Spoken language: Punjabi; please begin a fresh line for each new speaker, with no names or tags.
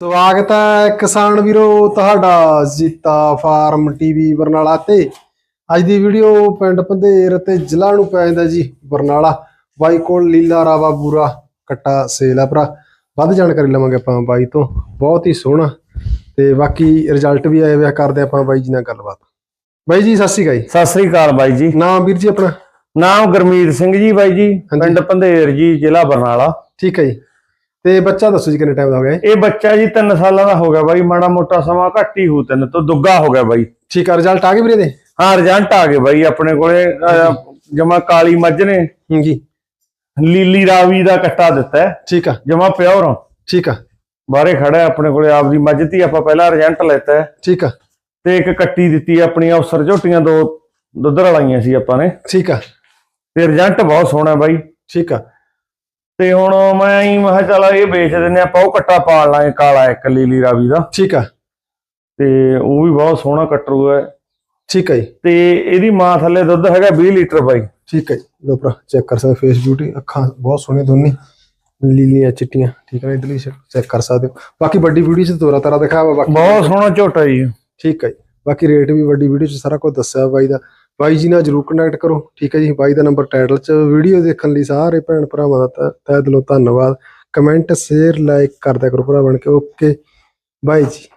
ਸਵਾਗਤ ਹੈ ਕਿਸਾਨ ਵੀਰੋ ਤੁਹਾਡਾ ਜੀਤਾ ਫਾਰਮ ਟੀਵੀ ਬਰਨਾਲਾ ਤੇ। ਅੱਜ ਦੀ ਵੀਡੀਓ ਪਿੰਡ ਪੰਧੇਰ ਤੇ ਜ਼ਿਲ੍ਹਾ ਨੂੰ ਪੈ ਜਾਂਦਾ ਜੀ ਬਰਨਾਲਾ। ਬਾਈ ਕੋਲ ਲੀਲਾ ਰਾਵਾ ਬੂਰਾ ਕੱਟਾ ਸੇਲ ਆ ਭਰਾ। ਵੱਧ ਜਾਣਕਾਰੀ ਲਵਾਂਗੇ ਆਪਾਂ ਬਾਈ ਤੋਂ ਬਹੁਤ ਹੀ ਸੋਹਣਾ। ਤੇ ਬਾਕੀ ਰਿਜ਼ਲਟ ਵੀ ਆਏ ਹੋਇਆ ਕਰਦੇ ਆਪਾਂ ਬਾਈ ਜੀ ਨਾਲ ਗੱਲਬਾਤ। ਬਾਈ ਜੀ ਸਤਿ ਸ਼੍ਰੀ ਅਕਾਲ ਜੀ।
ਸਤਿ ਸ੍ਰੀ ਅਕਾਲ ਬਾਈ ਜੀ।
ਨਾਮ ਵੀਰ ਜੀ ਆਪਣਾ?
ਨਾਮ ਗੁਰਮੀਤ ਸਿੰਘ ਜੀ ਬਾਈ ਜੀ ਪਿੰਡ ਪੰਧੇਰ ਜੀ ਜ਼ਿਲ੍ਹਾ ਬਰਨਾਲਾ।
ਠੀਕ ਹੈ ਜੀ। ਤੇ ਬੱਚਾ ਦੱਸੋ ਜੀ ਕਿੰਨੇ ਟਾਈਮ ਦਾ ਹੋ ਗਿਆ ਇਹ?
ਬੱਚਾ ਜੀ 3 ਸਾਲਾਂ ਦਾ ਹੋ ਗਿਆ ਬਾਈ ਮਾੜਾ ਮੋਟਾ ਸਮਾਂ ਘੱਟ ਹੀ ਹੋ ਤਿੰਨ ਤੋਂ ਦੁੱਗਾ ਹੋ ਗਿਆ ਬਾਈ।
ਠੀਕ ਆ ਰਿਜ਼ਲਟ ਆ ਗਏ ਵੀਰੇ ਦੇ?
ਹਾਂ ਰਿਜ਼ਲਟ ਆ ਗਏ ਬਾਈ ਆਪਣੇ ਕੋਲੇ ਜਮਾ ਕਾਲੀ ਮੱਝ ਨੇ।
ਜੀ
ਲੀਲੀ ਰਾਵੀ ਦਾ ਕੱਟਾ ਦਿੱਤਾ
ਠੀਕ ਆ।
ਜਮਾ ਪਿਓਰ
ਠੀਕ ਆ।
ਬਾਹਰੇ ਖੜਾ ਆਪਣੇ ਕੋਲੇ ਆਪਦੀ ਮੱਝ ਤੀ ਆਪਾਂ ਪਹਿਲਾਂ ਰਿਜ਼ਲਟ ਲੈਤਾ
ਠੀਕ ਆ।
ਤੇ ਇੱਕ ਕੱਟੀ ਦਿੱਤੀ ਆਪਣੀਆਂ ਅਫਸਰ ਝੋਟੀਆਂ ਦੋ ਦੁੱਧ ਰਲਾਈਆਂ ਸੀ ਆਪਾਂ ਨੇ।
ਠੀਕ ਆ।
ਤੇ ਰਿਜ਼ਲਟ ਬਹੁਤ ਸੋਹਣਾ ਬਾਈ।
ਠੀਕ ਆ।
ਤੇ ਹੁਣ ਮੈਂ ਹੀ ਮੈਂ ਕਿਹਾ ਚੱਲ ਇਹ ਵੇਚ ਦਿੰਨੇ ਆਪਾਂ ਉਹ ਕੱਟਾ ਪਾਲ ਲਾਂਗੇ ਕਾਲਾ ਇੱਕ ਲੀਲੀ ਰਾਵੀ ਦਾ।
ਠੀਕ ਆ।
ਤੇ ਉਹ ਵੀ ਬਹੁਤ ਸੋਹਣਾ ਕਟਰੂ ਹੈ।
ਠੀਕ ਹੈ ਜੀ।
ਤੇ ਇਹਦੀ ਮਾਂ ਥੱਲੇ ਦੁੱਧ ਹੈਗਾ 20 ਲੀਟਰ ਬਾਈ।
ਠੀਕ ਹੈ ਜੀ। ਲਓ ਭਰਾ ਚੈੱਕ ਕਰ ਸਕਦੇ ਫੇਸ ਬਿਊਟੀ ਅੱਖਾਂ ਬਹੁਤ ਸੋਹਣੀਆਂ ਦੋਨੇ। ਲੀਲੀਆਂ ਚਿੱਟੀਆਂ ਠੀਕ ਹੈ ਇਧਰਲੀ ਚੈੱਕ ਕਰ ਸਕਦੇ ਹੋ। ਬਾਕੀ ਵੱਡੀ ਵੀਡੀਓ ਚ ਤੋਰਾ ਤਾਰਾ ਦਿਖਾਵਾ ਬਾਕੀ।
ਬਹੁਤ ਸੋਹਣਾ ਝੋਟਾ ਜੀ।
ਠੀਕ ਹੈ ਜੀ। ਬਾਕੀ ਰੇਟ ਵੀ ਵੱਡੀ ਵੀਡੀਓ ਚ ਸਾਰਾ ਕੁਝ ਦੱਸਿਆ ਬਾਈ ਦਾ। ਬਾਈ ਜੀ ਨਾਲ ਜਰੂਰ ਕਨੈਕਟ ਕਰੋ। ਠੀਕ ਹੈ ਜੀ, ਬਾਈ ਦਾ ਨੰਬਰ ਟਾਈਟਲ ਚ ਵੀਡੀਓ ਦੇਖਣ ਲਈ ਸਾਰੇ ਭੈਣ ਭਰਾਵਾਂ ਦਾ ਤਹਿ- ਤਹਿ ਦਿਲੋਂ ਧੰਨਵਾਦ। ਕਮੈਂਟ ਸ਼ੇਅਰ ਲਾਈਕ ਕਰਦਿਆ ਕਰੋ ਭਰਾ ਬਣ ਕੇ ਓਕੇ ਬਾਈ ਜੀ।